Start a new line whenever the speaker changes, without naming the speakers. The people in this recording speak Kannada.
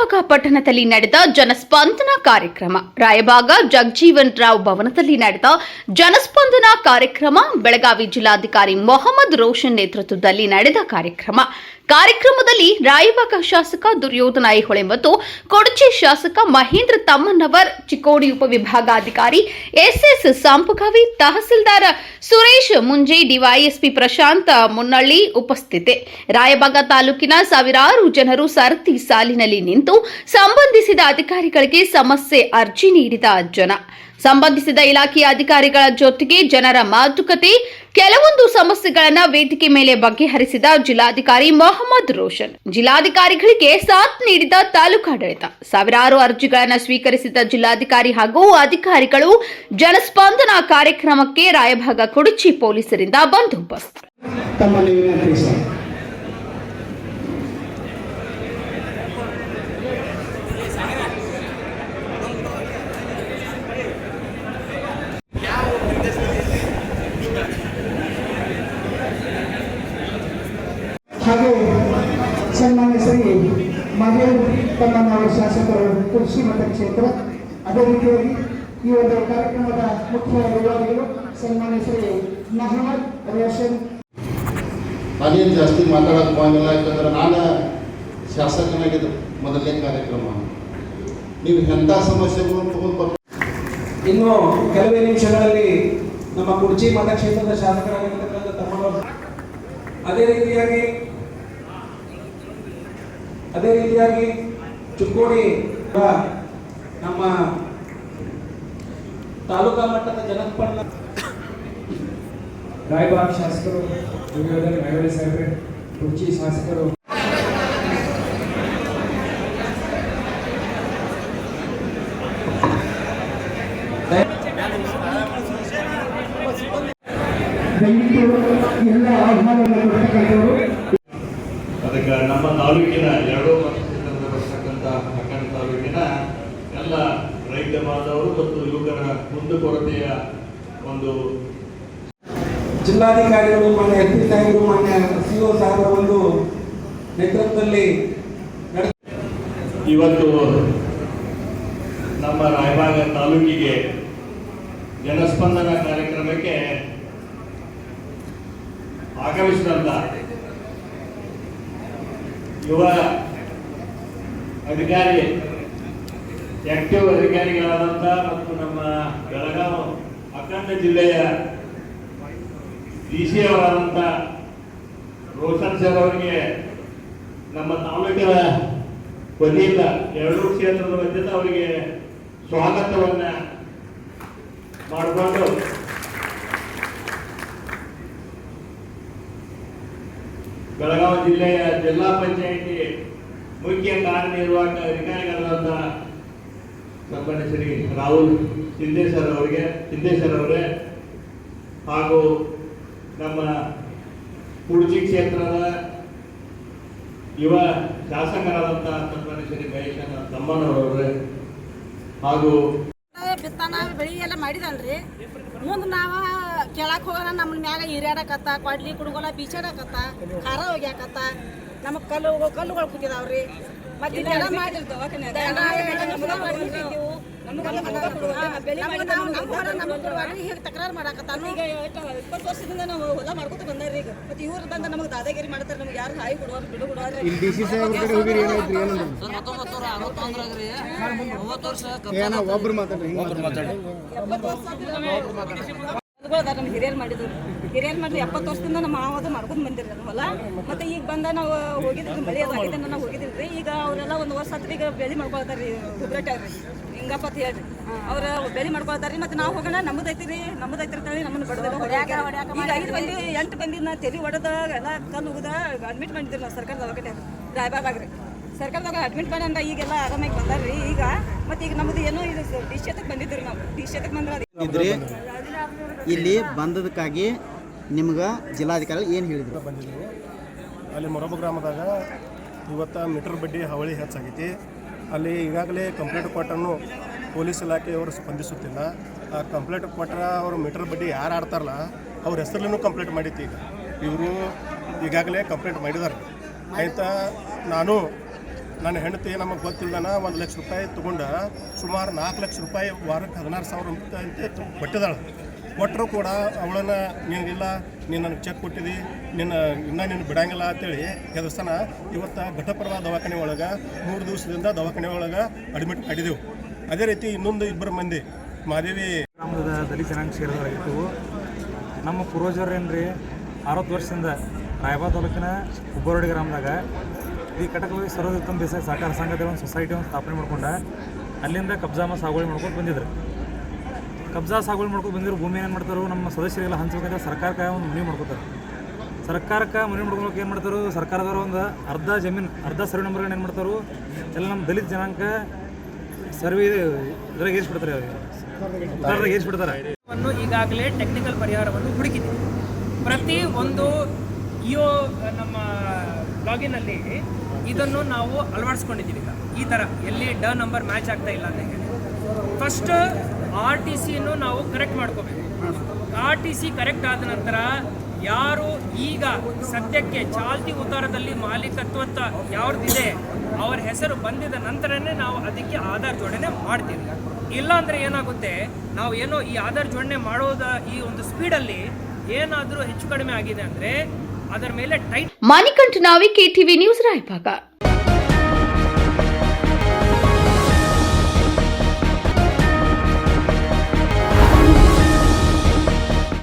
ರಾಯಬಾಗ ಪಟ್ಟಣದಲ್ಲಿ ನಡೆದ ಜನಸ್ಪಂದನ ಕಾರ್ಯಕ್ರಮ. ರಾಯಬಾಗ ಜಗಜೀವನ್ ರಾವ್ ಭವನದಲ್ಲಿ ನಡೆದ ಜನಸ್ಪಂದನ ಕಾರ್ಯಕ್ರಮ. ಬೆಳಗಾವಿ ಜಿಲ್ಲಾಧಿಕಾರಿ ಮೊಹಮ್ಮದ್ ರೋಷನ್ ನೇತೃತ್ವದಲ್ಲಿ ನಡೆದ ಕಾರ್ಯಕ್ರಮ. ಕಾರ್ಯಕ್ರಮದಲ್ಲಿ ರಾಯಬಾಗ ಶಾಸಕ ದುರ್ಯೋಧನ ಐಹೊಳೆ ಮತ್ತು ಕೊಡಚಿ ಶಾಸಕ ಮಹೇಂದ್ರ ತಮ್ಮನವರ್, ಚಿಕ್ಕೋಡಿ ಉಪವಿಭಾಗಾಧಿಕಾರಿ ಎಸ್ಎಸ್ ಸಂಪಗಾವಿ ತಹಸೀಲ್ದಾರ್ ಸುರೇಶ್ ಮುಂಜೆ, ಡಿವೈಎಸ್ಪಿ ಪ್ರಶಾಂತ್ ಮುನ್ನಳ್ಳಿ ಉಪಸ್ಥಿತಿ. ರಾಯಬಾಗ ತಾಲೂಕಿನ ಸಾವಿರಾರು ಜನರು ಸರತಿ ಸಾಲಿನಲ್ಲಿ ನಿಂತು ಸಂಬಂಧಿಸಿದ ಅಧಿಕಾರಿಗಳಿಗೆ ಸಮಸ್ಯೆ ಅರ್ಜಿ ನೀಡಿದ ಜನ. ಸಂಬಂಧಿಸಿದ ಇಲಾಖೆಯ ಅಧಿಕಾರಿಗಳ ಜೊತೆಗೆ ಜನರ ಮಾತುಕತೆ, ಕೆಲವೊಂದು ಸಮಸ್ಯೆಗಳನ್ನ ವೇದಿಕೆ ಮೇಲೆ ಬಗೆಹರಿಸಿದ ಜಿಲ್ಲಾಧಿಕಾರಿ ಮೊಹಮ್ಮದ್ ರೋಷನ್. ಜಿಲ್ಲಾಧಿಕಾರಿಗಳಿಗೆ ಸಾಥ್ ನೀಡಿದ ತಾಲೂಕಾಡಳಿತ ಸಾವಿರಾರು ಅರ್ಜಿಗಳನ್ನು ಸ್ವೀಕರಿಸಿದ ಜಿಲ್ಲಾಧಿಕಾರಿ ಹಾಗೂ ಅಧಿಕಾರಿಗಳು ಜನಸ್ಪಂದನಾ ಕಾರ್ಯಕ್ರಮಕ್ಕೆ ರಾಯಭಾಗ ಕುಡುಚಿ ಪೊಲೀಸರಿಂದ ಬಂದೋಬಸ್ತ್
ತಮ್ಮಲ್ಲಿ ವಿನಂತಿ ಸರ್ ಹಾಗೂ ಸನ್ಮಾನ್ಯ ಶ್ರೀ ಮಹೇಂದ್ರ ನಾವು ಶಾಸಕರು ಕೃಷಿ ಮತಕ್ಷೇತ್ರ ಅದೇ ರೀತಿಯಾಗಿ ಈ ಒಂದು ಕಾರ್ಯಕ್ರಮದ ಮುಖ್ಯ ವಿಭಾಗಗಳು ಸನ್ಮಾನ್ಯ ಶ್ರೀ ಮೊಹಮ್ಮದ್ ರೋಷನ್.
ನಾನೇನು ಜಾಸ್ತಿ ಮಾತಾಡೋಕೆ ಬಂದಿಲ್ಲ ಯಾಕಂದ್ರೆ ನಾನು ಶಾಸಕನಾಗಿದ್ದ ಮೊದಲನೇ ಕಾರ್ಯಕ್ರಮ. ನೀವು ಎಂಥ ಸಮಸ್ಯೆಗಳನ್ನು ತಗೊಂಡು
ಇನ್ನು ಕೆಲವೇ ನಿಮಿಷಗಳಲ್ಲಿ ನಮ್ಮ ಕುರ್ಚಿ ಮತಕ್ಷೇತ್ರದ ಶಾಸಕರಾಗಿರ್ತಕ್ಕಂಥ ತಮ್ಮನವರು. ಅದೇ ರೀತಿಯಾಗಿ ಅದೇ ರೀತಿಯಾಗಿ ಚುಕ್ಕೋಡಿ ನಮ್ಮ ತಾಲೂಕಾ ಮಟ್ಟದ ಜನಸ್ಪಂದ
ರಾಯಬಾಗ್ ಶಾಸಕರು ಐಹೊಳೆ ಸಾಹೇಬ್ರೆ ಕುರ್ಚಿ ಶಾಸಕರು.
ದಯವಿಟ್ಟು ಎಲ್ಲ ಆಹ್ವಾನವನ್ನು ಕೊಡ್ತಕ್ಕಂಥವರು
ಅದಕ್ಕೆ ನಮ್ಮ ತಾಲೂಕಿನ ಎರಡೂ ಮತಕ್ಷೇತ್ರದಲ್ಲಿ ಬರ್ತಕ್ಕಂಥ ಅಕ್ಕನ ತಾಲೂಕಿನ ಎಲ್ಲ ರೈತ ಬಾಂಧವರು ಮತ್ತು ಯುವಕರ ಮುಂದುಕೊರತೆಯ ಒಂದು
ಜಿಲ್ಲಾಧಿಕಾರಿಗಳು, ಮಾನ್ಯ ಎಸ್ ಪಿ ಸಾಹೇಬರು, ಮಾನ್ಯ ಸಿಒ ಸಾಹೇಬರ ಒಂದು ನೇತೃತ್ವದಲ್ಲಿ
ಇವತ್ತು ನಮ್ಮ ರಾಯಭಾಗ ತಾಲೂಕಿಗೆ ಜನಸ್ಪಂದನ ಕಾರ್ಯಕ್ರಮಕ್ಕೆ ಆಗಮಿಸಿದಂಥ ಯುವ ಅಧಿಕಾರಿ ಆಕ್ಟಿವ್ ಅಧಿಕಾರಿಗಳಾದಂಥ ಮತ್ತು ನಮ್ಮ ಬೆಳಗಾವ್ ಅಖಂಡ ಜಿಲ್ಲೆಯ ಡಿ ಸಿ ಅವರಾದಂಥ ರೋಷನ್ ಸರ್ ಅವರಿಗೆ ನಮ್ಮ ತಾಲೂಕಿನ ವತಿಯಿಂದ ಎರಡೂ ಕ್ಷೇತ್ರದ ವತಿಯಿಂದ ಅವರಿಗೆ ಸ್ವಾಗತವನ್ನ ಮಾಡಿಕೊಂಡು ಬೆಳಗಾವಿ ಜಿಲ್ಲೆಯ ಜಿಲ್ಲಾ ಪಂಚಾಯಿತಿ ಮುಖ್ಯ ಕಾರ್ಯನಿರ್ವಾಹಕ ಅಧಿಕಾರಿಗಳಾದ ಸನ್ಮಾನ್ಯ ಶ್ರೀ ರಾಹುಲ್ ಸರ್ ಅವರಿಗೆ ಸರ್ ಅವರೇ. ಹಾಗೂ ನಮ್ಮ ಕುಡ್ಜಿ ಕ್ಷೇತ್ರದ ಯುವ ಶಾಸಕರಾದಂಥ ಸನ್ಮಾನ್ಯ ಶ್ರೀ ಮಹೇಶನ ತಮ್ಮನವರವರೇ. ಹಾಗೂ
ಬಿತ್ತಾನ ಬೆಳಿ ಎಲ್ಲ ಮಾಡಿದಲ್ರಿ. ಮುಂದೆ ನಾವು ಕೇಳಕ್ಕೆ ಹೋಗೋಣ ನಮ್ಮ ಮ್ಯಾಗ ಹಿರಿಯಾಡಕತ್ತ ಕೊಡ್ಲಿ ಕುಡುಗೋಲ ಬೀಚಾಡಕತ್ತ ಖಾರ ಹೋಗ್ಯಾಕತ್ತ. ನಮಗೆ ಕಲ್ಲು, ಕಲ್ಲುಗಳು ಕೂತಿದಾವ್ರಿ ಮತ್ತೆ ಮಾತಾಡ್ರಿ ಮಾಡಿರ್ತಾವ ಹೀಗೆ ತಕರಾರು ಮಾಡಕತ್ತಾನು ಈಗ ಇಪ್ಪತ್ತು ವರ್ಷದಿಂದ ನಾವು ಹೊಲ ಮಾಡ್ಕೊತ ಬಂದಾರ್ರಿ ಈಗ ಮತ್ತೆ ಇವ್ರು ಬಂದ ನಮಗೆ ದಾದಾಗಿರಿ ಮಾಡ್ತಾರೆ ನಮ್ಗೆ ಯಾರು ಹಾಯಿ ಕೊಡುವ ಬಿಡು ಕೊಡುವಾರ ಹೊಲಗಳು ನಮ್ಮ ಹಿರಿಯರು ಮಾಡಿದ್ರು ಹಿರಿಯರು ಮಾಡಿ ಎಪ್ಪತ್ತು ವರ್ಷದಿಂದ ನಮ್ಮ ಮಾವದ ಮಾಡ್ಕೊಂಡು ಬಂದಿರಿ ಹೊಲ. ಮತ್ತೆ ಈಗ ಬಂದ ನಾವು ಹೋಗಿದ್ರಿ ಮಳೆ ಆಗಿದೆ ನಾವು ಹೋಗಿದ್ರಿ ಈಗ ಅವರೆಲ್ಲ ಒಂದು ವರ್ಷ ಹತ್ರ ಈಗ ಬೆಳೆ ಮಾಡ್ಕೊಳ್ತಾರೆ ಹುಬ್ರಟ್ಟಾಗ್ರಿ ಹಿಂಗಪ್ಪ ಅಂತ ಹೇಳ್ರಿ. ಅವ್ರ ಬೆಳೆ ಮಾಡ್ಕೊಳ್ತಾರೆ ಮತ್ತೆ ನಾವು ಹೋಗೋಣ ನಮ್ಮದೈತಿರಿ ಐತಿರಿ ನಮ್ಮದು ನಮ್ಮನ್ನು ಬಡದ ಈಗ ಐದು ಮಂದಿ, ಎಂಟು ಮಂದಿ ನಾ ತೆಲಿ ಹೊಡೆದ, ಎಲ್ಲ ಕಲ್ಲು ಅಡ್ಮಿಟ್ ಮಾಡಿದ್ರಿ ನಾವು ಸರ್ಕಾರದ ದವಾಖಾನೆ ರಾಯಬಾಗ್ರಿ ಸರ್ಕಾರದಾಗ ಅಡ್ಮಿಟ್ ಮಾಡಂದ ಈಗೆಲ್ಲ ಆರಾಮಾಗಿ ಬಂದಾರ್ರಿ ಈಗ. ಮತ್ತೆ ಈಗ ನಮ್ಮದು ಏನೋ ಇದು ಡಿಶ್ ಬಂದಿದ್ರಿ ನಾವು. ಡಿಶ್ ಬಂದ್ರೆ
ಇಲ್ಲಿ ಬಂದದಕ್ಕಾಗಿ ನಿಮ್ಗೆ ಜಿಲ್ಲಾಧಿಕಾರಿ ಏನು ಹೇಳಿದ್ರು?
ಬಂದಿದ್ದೆವು. ಅಲ್ಲಿ ಮೊರಬ ಗ್ರಾಮದಾಗ ಇವತ್ತು ಮೀಟರ್ ಬಡ್ಡಿ ಹಾವಳಿ ಹೆಚ್ಚಾಗೈತಿ. ಅಲ್ಲಿ ಈಗಾಗಲೇ ಕಂಪ್ಲೇಂಟ್ ಕೊಟ್ಟನ್ನು ಪೊಲೀಸ್ ಇಲಾಖೆಯವರು ಸ್ಪಂದಿಸುತ್ತಿಲ್ಲ. ಆ ಕಂಪ್ಲೇಂಟ್ ಕೊಟ್ಟರೆ ಅವರು ಮೀಟರ್ ಬಡ್ಡಿ ಯಾರು ಆಡ್ತಾರಲ್ಲ, ಅವ್ರ ಹೆಸರಲ್ಲೂ ಕಂಪ್ಲೇಂಟ್ ಮಾಡಿತ್ತು ಈಗ. ಇವರು ಈಗಾಗಲೇ ಕಂಪ್ಲೇಂಟ್ ಮಾಡಿದ್ದಾರೆ ಆಯಿತಾ, ನಾನು, ನನ್ನ ಹೆಂಡತಿ ನಮಗೆ ಗೊತ್ತಿಲ್ಲದನ ಒಂದು ಲಕ್ಷ ರೂಪಾಯಿ ತೊಗೊಂಡು ಸುಮಾರು ನಾಲ್ಕು ಲಕ್ಷ ರೂಪಾಯಿ ವಾರಕ್ಕೆ ಹದಿನಾರು ಸಾವಿರ ಅಂತ ಕೊಟ್ಟಿದ್ದಾಳೆ. ಕೊಟ್ಟರು ಕೂಡ ಅವಳನ್ನು ನಿನಗಿಲ್ಲ ನೀನು ನನಗೆ ಚೆಕ್ ಕೊಟ್ಟಿದ್ದಿ ನಿನ್ನ, ಇನ್ನೂ ನೀನು ಬಿಡಂಗಿಲ್ಲ ಅಂತೇಳಿ ಹೆದರ್ಸನ ಇವತ್ತು ಘಟಪ್ರಭಾ ದವಾಖಾನೆ ಒಳಗೆ, ಮೂರು ದಿವಸದಿಂದ ದವಾಖಾನೆ ಒಳಗೆ ಅಡ್ಮಿಟ್ ಮಾಡಿದೆವು ಅದೇ ರೀತಿ ಇನ್ನೊಂದು ಇಬ್ಬರು ಮಂದಿ ಮಾದೇವಿ
ಗ್ರಾಮದ ದಲಿತ ಜನಾಂಗ ಸೇರಿದವರಾಗಿತ್ತು ನಮ್ಮ ಪೂರ್ವಜರು ಏನ್ರಿ, ಅರವತ್ತು ವರ್ಷದಿಂದ ರಾಯಬಾ ತಾಲೂಕಿನ ಉಬ್ಬರಡಿ ಗ್ರಾಮದಾಗ ಈ ಕಟಕವಾಗಿ ಸರ್ವೋತ್ತಮ ದಿವಸ ಸಹಕಾರ ಸಂಘದ ಒಂದು ಸೊಸೈಟಿ ಒಂದು ಸ್ಥಾಪನೆ ಮಾಡ್ಕೊಂಡು, ಅಲ್ಲಿಂದ ಕಬ್ಜಾಮ ಸಾಗುವಳಿ ಮಾಡ್ಕೊಂಡು ಬಂದಿದ್ರು. ಕಬ್ಜಾ ಸಾಗುವಳಿ ಮಾಡ್ಕೊಂಡು ಬಂದಿರೋ ಭೂಮಿ ಏನು ಮಾಡ್ತಾರೋ, ನಮ್ಮ ಸದಸ್ಯರಿಗೆಲ್ಲ ಹಂಚ್ಬೇಕಂದ್ರೆ ಸರ್ಕಾರಕ್ಕೆ ಒಂದು ಮನವಿ ಮಾಡ್ಕೋತಾರೆ. ಸರ್ಕಾರಕ್ಕೆ ಮನವಿ ಮಾಡ್ಕೊಳಕ್ಕೆ ಏನು ಮಾಡ್ತಾರೋ, ಸರ್ಕಾರದವರು ಒಂದು ಅರ್ಧ ಜಮೀನು, ಅರ್ಧ ಸರ್ವೆ ನಂಬರ್ಗಳನ್ನ ಏನು ಮಾಡ್ತಾರೋ, ಎಲ್ಲ ನಮ್ಮ ದಲಿತ ಜನಾಂಗ ಸರ್ವೆ ಇದ್ರಾಗ ಏರಿಸ್ಬಿಡ್ತಾರೆ ಅವ್ರಿಗೆ ಏರಿಸ್ಬಿಡ್ತಾರೆ.
ಈಗಾಗಲೇ ಟೆಕ್ನಿಕಲ್ ಪರಿಹಾರವನ್ನು ಹುಡುಕಿದೆ. ಪ್ರತಿ ಒಂದು ಇಯೋ ನಮ್ಮ ಲಾಗಿನಲ್ಲಿ ಇದನ್ನು ನಾವು ಅಳವಡಿಸ್ಕೊಂಡಿದ್ದೀವಿ ಈ ಥರ ಎಲ್ಲಿ ಡ ನಂಬರ್ ಮ್ಯಾಚ್ ಆಗ್ತಾ ಇಲ್ಲ ಅಂತ ಹೇಳಿ. ಫಸ್ಟ್ ಆರ್ ಟಿ ಸಿಯನ್ನು ನಾವು ಕರೆಕ್ಟ್ ಮಾಡ್ಕೋಬೇಕು. ಆರ್ ಟಿ ಸಿ ಕರೆಕ್ಟ್ ಆದ ನಂತರ ಯಾರು ಈಗ ಸದ್ಯಕ್ಕೆ ಚಾಲ್ತಿ ಉತ್ತಾರದಲ್ಲಿ ಮಾಲೀಕತ್ವತ್ತ ಯಾವ್ದಿದೆ, ಅವರ ಹೆಸರು ಬಂದಿದ ನಂತರನೇ ನಾವು ಅದಕ್ಕೆ ಆಧಾರ್ ಜೋಡಣೆ ಮಾಡ್ತೀವಿ. ಇಲ್ಲ ಅಂದ್ರೆ ಏನಾಗುತ್ತೆ, ನಾವು ಏನೋ ಈ ಆಧಾರ್ ಜೋಡಣೆ ಮಾಡೋದ ಈ ಒಂದು ಸ್ಪೀಡಲ್ಲಿ ಏನಾದರೂ ಹೆಚ್ಚು ಕಡಿಮೆ ಆಗಿದೆ ಅಂದ್ರೆ ಅದರ ಮೇಲೆ tight
Manikanta Navi KTV news Raybag.